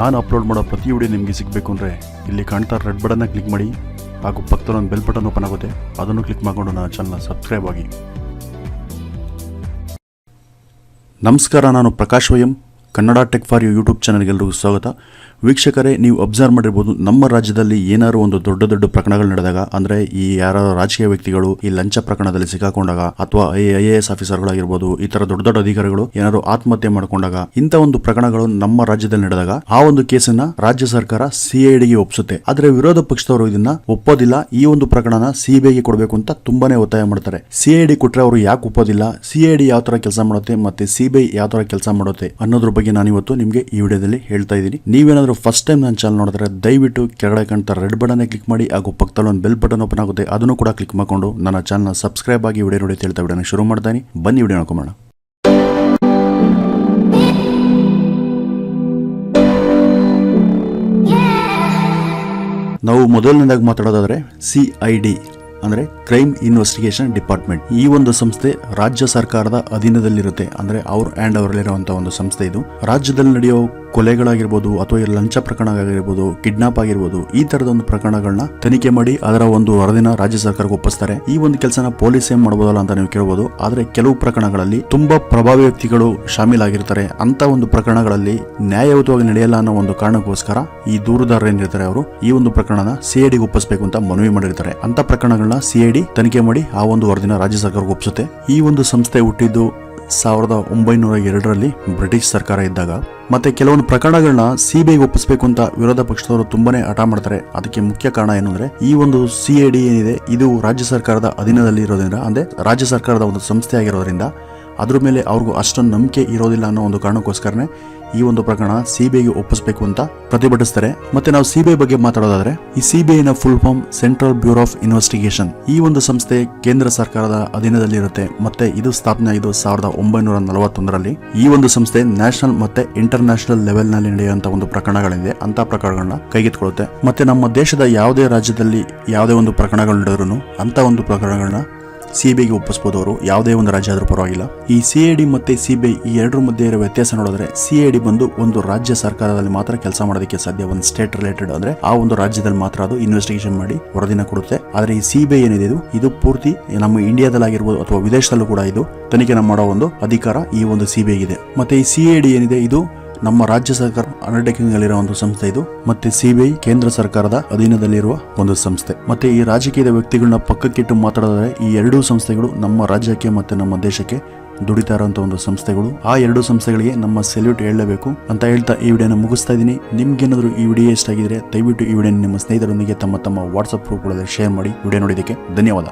ನಾನು ಅಪ್ಲೋಡ್ ಮಾಡೋ ಪ್ರತಿ ವಿಡಿಯೋ ನಿಮಗೆ ಸಿಗಬೇಕು ಅಂದರೆ ಇಲ್ಲಿ ಕಾಣ್ತಾ ರೆಡ್ ಬಟನ್ನ ಕ್ಲಿಕ್ ಮಾಡಿ ಹಾಗೂ ಪಕ್ಕದ ಒಂದು ಬೆಲ್ ಬಟನ್ ಓಪನ್ ಆಗುತ್ತೆ. ಅದನ್ನು ಕ್ಲಿಕ್ ಮಾಡಿಕೊಂಡು ನನ್ನ ಚಾನಲ್ನ ಸಬ್ಸ್ಕ್ರೈಬ್ ಆಗಿ. ನಮಸ್ಕಾರ, ನಾನು ಪ್ರಕಾಶ್ ವಯಂ. Kannada tech for you YouTube ಚಾನಲ್ಗೆಲ್ಲರಿಗೂ ಸ್ವಾಗತ. ವೀಕ್ಷಕರೇ, ನೀವು ಅಬ್ಸರ್ವ್ ಮಾಡಿರ್ಬೋದು ನಮ್ಮ ರಾಜ್ಯದಲ್ಲಿ ಏನಾದರೂ ಒಂದು ದೊಡ್ಡ ದೊಡ್ಡ ಪ್ರಕರಣಗಳು ನಡೆದಾಗ, ಅಂದರೆ ಈ ಯಾರು ರಾಜಕೀಯ ವ್ಯಕ್ತಿಗಳು ಈ ಲಂಚ ಪ್ರಕರಣದಲ್ಲಿ ಸಿಕ್ಕಾಕೊಂಡಾಗ, ಅಥವಾ ಐ ಎ ಎಸ್ ಆಫೀಸರ್ಗಳಾಗಿರ್ಬೋದು, ಈ ತರ ದೊಡ್ಡ ದೊಡ್ಡ ಅಧಿಕಾರಿಗಳು ಏನಾದರೂ ಆತ್ಮಹತ್ಯೆ ಮಾಡಿಕೊಂಡಾಗ, ಇಂಥ ಒಂದು ಪ್ರಕರಣಗಳು ನಮ್ಮ ರಾಜ್ಯದಲ್ಲಿ ನಡೆದಾಗ, ಆ ಒಂದು ಕೇಸನ್ನ ರಾಜ್ಯ ಸರ್ಕಾರ ಸಿಐಡಿಗೆ ಒಪ್ಪಿಸುತ್ತೆ ಆದರೆ ವಿರೋಧ ಪಕ್ಷದವರು ಇದನ್ನ ಒಪ್ಪೋದಿಲ್ಲ. ಈ ಒಂದು ಪ್ರಕರಣನ ಸಿಬಿಐಗೆ ಕೊಡಬೇಕು ಅಂತ ತುಂಬಾನೇ ಒತ್ತಾಯ ಮಾಡ್ತಾರೆ. ಸಿಐಡಿ ಕೊಟ್ರೆ ಅವರು ಯಾಕೆ ಒಪ್ಪೋದಿಲ್ಲ? ಸಿಐಡಿ ಯಾವ ತರ ಕೆಲಸ ಮಾಡುತ್ತೆ? ಮತ್ತೆ ಸಿಬಿಐ ಯಾವ ತರ ಕೆಲಸ ಮಾಡುತ್ತೆ ಅನ್ನೋದ್ರ ಬಗ್ಗೆ ನಾನು ಇವತ್ತು ನಿಮಗೆ ಈ ವಿಡಿಯೋದಲ್ಲಿ ಹೇಳ್ತಾ ಇದ್ದೀನಿ. ನೀವೇನಾದರೂ ಫಸ್ಟ್ ಟೈಮ್ ನನ್ನ ಚಾನಲ್ ನೋಡಿದ್ರೆ ದಯವಿಟ್ಟು ಕೆಳಗಡೆ ಕಾಣ್ತಾ ರೆಡ್ ಬಟನ್ ಕ್ಲಿಕ್ ಮಾಡಿ ಹಾಗೂ ಪಕ್ಕದಲ್ಲಿ ಒಂದು ಬೆಲ್ ಬಟನ್ ಓಪನ್ ಆಗುತ್ತೆ. ಅದನ್ನು ಕೂಡ ಕ್ಲಿಕ್ ಮಾಡಿಕೊಂಡು ನನ್ನ ಚಾನಲ್ನ ಸಬ್ಸ್ಕ್ರೈಬ್ ಆಗಿ ವಿಡಿಯೋ ನೋಡಿ ಹೇಳ್ತಾ ವಿಡಿಯೋನ ಶುರು ಮಾಡ್ತಾನೆ. ಬನ್ನಿ ವಿಡಿಯೋ ನೋಡ್ಕೊಂಬೋಣ ನಾವು ಮೊದಲನೇದಾಗಿ ಮಾತಾಡೋದಾದ್ರೆ ಸಿ ಐ ಡಿ ಅಂದ್ರೆ ಕ್ರೈಮ್ ಇನ್ವೆಸ್ಟಿಗೇಷನ್ ಡಿಪಾರ್ಟ್ಮೆಂಟ್ ಈ ಒಂದು ಸಂಸ್ಥೆ ರಾಜ್ಯ ಸರ್ಕಾರದ ಅಧೀನದಲ್ಲಿರುತ್ತೆ. ಅಂದ್ರೆ ಅವ್ರ ಹ್ಯಾಂಡ್ ಅವರಲ್ಲಿರುವಂತಹ ಒಂದು ಸಂಸ್ಥೆ ಇದು. ರಾಜ್ಯದಲ್ಲಿ ನಡೆಯೋ ಕೊಲೆಗಳಾಗಿರ್ಬೋದು ಅಥವಾ ಲಂಚ ಪ್ರಕರಣ ಆಗಿರ್ಬೋದು ಕಿಡ್ನಾಪ್ ಆಗಿರ್ಬೋದು, ಈ ತರದ ಒಂದು ಪ್ರಕರಣಗಳನ್ನ ತನಿಖೆ ಮಾಡಿ ಅದರ ಒಂದು ವರದಿನ ರಾಜ್ಯ ಸರ್ಕಾರಕ್ಕೆ ಒಪ್ಪಿಸ್ತಾರೆ. ಈ ಒಂದು ಕೆಲಸನ ಪೊಲೀಸ್ ಏನ್ ಮಾಡಬಹುದಲ್ಲ ಅಂತ ನೀವು ಕೇಳಬಹುದು ಆದ್ರೆ ಕೆಲವು ಪ್ರಕರಣಗಳಲ್ಲಿ ತುಂಬಾ ಪ್ರಭಾವಿ ವ್ಯಕ್ತಿಗಳು ಶಾಮೀಲಾಗಿರ್ತಾರೆ. ಅಂತ ಒಂದು ಪ್ರಕರಣಗಳಲ್ಲಿ ನ್ಯಾಯಯುತವಾಗಿ ನಡೆಯಲ್ಲ ಅನ್ನೋ ಒಂದು ಕಾರಣಕ್ಕೋಸ್ಕರ ಈ ದೂರುದಾರರು ಏನಿರ್ತಾರೆ ಅವರು? ಈ ಒಂದು ಪ್ರಕರಣನ ಸಿಐಡಿಗೆ ಒಪ್ಪಿಸಬೇಕು ಅಂತ ಮನವಿ ಮಾಡಿರ್ತಾರೆ. ಅಂತ ಪ್ರಕರಣಗಳನ್ನ ಸಿಐಡಿ ತನಿಖೆ ಮಾಡಿ ಆ ಒಂದು ವರದಿನ ರಾಜ್ಯ ಸರ್ಕಾರಕ್ಕೆ ಒಪ್ಪಿಸುತ್ತೆ ಈ ಒಂದು ಸಂಸ್ಥೆ ಹುಟ್ಟಿದ್ದು ಸಾವಿರದ ಒಂಬೈನೂರ ಎರಡರಲ್ಲಿ ಬ್ರಿಟಿಷ್ ಸರ್ಕಾರ ಇದ್ದಾಗ ಮತ್ತೆ ಕೆಲವೊಂದು ಪ್ರಕರಣಗಳನ್ನ ಸಿಬಿಐ ಒಪ್ಪಿಸಬೇಕು ಅಂತ ವಿರೋಧ ಪಕ್ಷದವರು ತುಂಬಾನೇ ಹಠ ಮಾಡ್ತಾರೆ. ಅದಕ್ಕೆ ಮುಖ್ಯ ಕಾರಣ ಏನು ಅಂದ್ರೆ ಈ ಒಂದು ಸಿಐಡಿ ಏನಿದೆ, ಇದು ರಾಜ್ಯ ಸರ್ಕಾರದ ಅಧೀನದಲ್ಲಿ ಇರೋದ್ರಿಂದ ಅಂದ್ರೆ ರಾಜ್ಯ ಸರ್ಕಾರದ ಒಂದು ಸಂಸ್ಥೆ ಆಗಿರೋದ್ರಿಂದ ಅದ್ರ ಮೇಲೆ ಅವ್ರಿಗೂ ಅಷ್ಟೊಂದು ನಂಬಿಕೆ ಇರೋದಿಲ್ಲ ಅನ್ನೋ ಒಂದು ಕಾರಣಕ್ಕೋಸ್ಕರನೇ ಈ ಒಂದು ಪ್ರಕರಣ ಸಿಬಿಐಗೆ ಒಪ್ಪಿಸಬೇಕು ಅಂತ ಪ್ರತಿಭಟಿಸ್ತಾರೆ. ಮತ್ತೆ ನಾವು ಸಿಬಿಐ ಬಗ್ಗೆ ಮಾತಾಡೋದಾದ್ರೆ, ಈ ಸಿಬಿಐ ನ full form central bureau of investigation ಈ ಒಂದು ಸಂಸ್ಥೆ ಕೇಂದ್ರ ಸರ್ಕಾರದ ಅಧೀನದಲ್ಲಿರುತ್ತೆ. ಮತ್ತೆ ಇದು ಸ್ಥಾಪನೆ ಆಗಿದ್ದು ಸಾವಿರದ ಒಂಬೈನೂರ ನಲವತ್ತೊಂದರಲ್ಲಿ. ಈ ಒಂದು ಸಂಸ್ಥೆ ನ್ಯಾಷನಲ್ ಮತ್ತೆ ಇಂಟರ್ ನ್ಯಾಷನಲ್ ಲೆವೆಲ್ನಲ್ಲಿ ನಡೆಯುವಂತಹ ಒಂದು ಪ್ರಕರಣಗಳಿದೆ. ಅಂತ ಪ್ರಕರಣಗಳನ್ನ ಕೈಗೆತ್ತಿಕೊಳ್ಳುತ್ತೆ. ಮತ್ತೆ ನಮ್ಮ ದೇಶದ ಯಾವುದೇ ರಾಜ್ಯದಲ್ಲಿ ಯಾವುದೇ ಒಂದು ಪ್ರಕರಣಗಳು ನಡೆದ್ರು ಅಂತ ಒಂದು ಪ್ರಕರಣಗಳನ್ನ ಸಿಬಿಐಗೆ ಒಪ್ಪಿಸ್ಬೋದು ಅವರು. ಯಾವುದೇ ಒಂದು ರಾಜ್ಯ ಆದರೂ ಪರವಾಗಿಲ್ಲ. ಈ ಸಿಎಡಿ ಮತ್ತೆ ಸಿಬಿಐ ಈ ಎರಡರ ಮಧ್ಯೆ ಇರೋ ವ್ಯತ್ಯಾಸ ನೋಡಿದ್ರೆ ಸಿಐಡಿ ಬಂದು ಒಂದು ರಾಜ್ಯ ಸರ್ಕಾರದಲ್ಲಿ ಮಾತ್ರ ಕೆಲಸ ಮಾಡೋದಕ್ಕೆ ಸಾಧ್ಯ, ಒಂದು ಸ್ಟೇಟ್ ರಿಲೇಟೆಡ್ ಅಂದ್ರೆ ಆ ಒಂದು ರಾಜ್ಯದಲ್ಲಿ ಮಾತ್ರ ಅದು ಇನ್ವೆಸ್ಟಿಗೇಷನ್ ಮಾಡಿ ವರದಿನ ಕೊಡುತ್ತೆ. ಆದರೆ ಈ ಸಿಬಿಐ ಏನಿದೆ ಇದು? ಇದು ಪೂರ್ತಿ ನಮ್ಮ ಇಂಡಿಯಾದಲ್ಲಿ ಆಗಿರ್ಬೋದು ಅಥವಾ ವಿದೇಶದಲ್ಲೂ ಕೂಡ ಇದು ತನಿಖೆ ಮಾಡೋ ಒಂದು ಅಧಿಕಾರ ಈ ಒಂದು ಸಿಬಿಐ ಇದೆ ಮತ್ತೆ ಈ ಸಿಐಡಿ ಏನಿದೆ? ಇದು ನಮ್ಮ ರಾಜ್ಯ ಸರ್ಕಾರ ಅಂಡರ್ಟೇಕಿಂಗ್ ಅಲ್ಲಿರೋ ಒಂದು ಸಂಸ್ಥೆ ಇದು. ಮತ್ತೆ ಸಿಬಿಐ ಕೇಂದ್ರ ಸರ್ಕಾರದ ಅಧೀನದಲ್ಲಿರುವ ಒಂದು ಸಂಸ್ಥೆ. ಮತ್ತೆ ಈ ರಾಜಕೀಯದ ವ್ಯಕ್ತಿಗಳನ್ನ ಪಕ್ಕಕ್ಕಿಟ್ಟು ಮಾತಾಡಿದ್ರೆ ಈ ಎರಡೂ ಸಂಸ್ಥೆಗಳು ನಮ್ಮ ರಾಜ್ಯಕ್ಕೆ ಮತ್ತೆ ನಮ್ಮ ದೇಶಕ್ಕೆ ದುಡಿತಾ ಇರುವಂತ ಒಂದು ಸಂಸ್ಥೆಗಳು. ಆ ಎರಡು ಸಂಸ್ಥೆಗಳಿಗೆ ನಮ್ಮ ಸೆಲ್ಯೂಟ್ ಹೇಳಲೇಬೇಕು ಅಂತ ಹೇಳ್ತಾ ಈ ವಿಡಿಯೋನ ಮುಗಿಸ್ತಾ ಇದ್ದೀನಿ. ನಿಮ್ಗೇನಾದ್ರು ಈ ವಿಡಿಯೋ ಇಷ್ಟ ಆಗಿದ್ರೆ ದಯವಿಟ್ಟು ಈ ವಿಡಿಯೋ ನಿಮ್ಮ ಸ್ನೇಹಿತರೊಂದಿಗೆ ತಮ್ಮ ತಮ್ಮ ವಾಟ್ಸ್ಆಪ್ ಗ್ರೂಪ್ಗಳಲ್ಲಿ ಶೇರ್ ಮಾಡಿ. ವಿಡಿಯೋ ನೋಡಿದ್ದಕ್ಕೆ ಧನ್ಯವಾದ.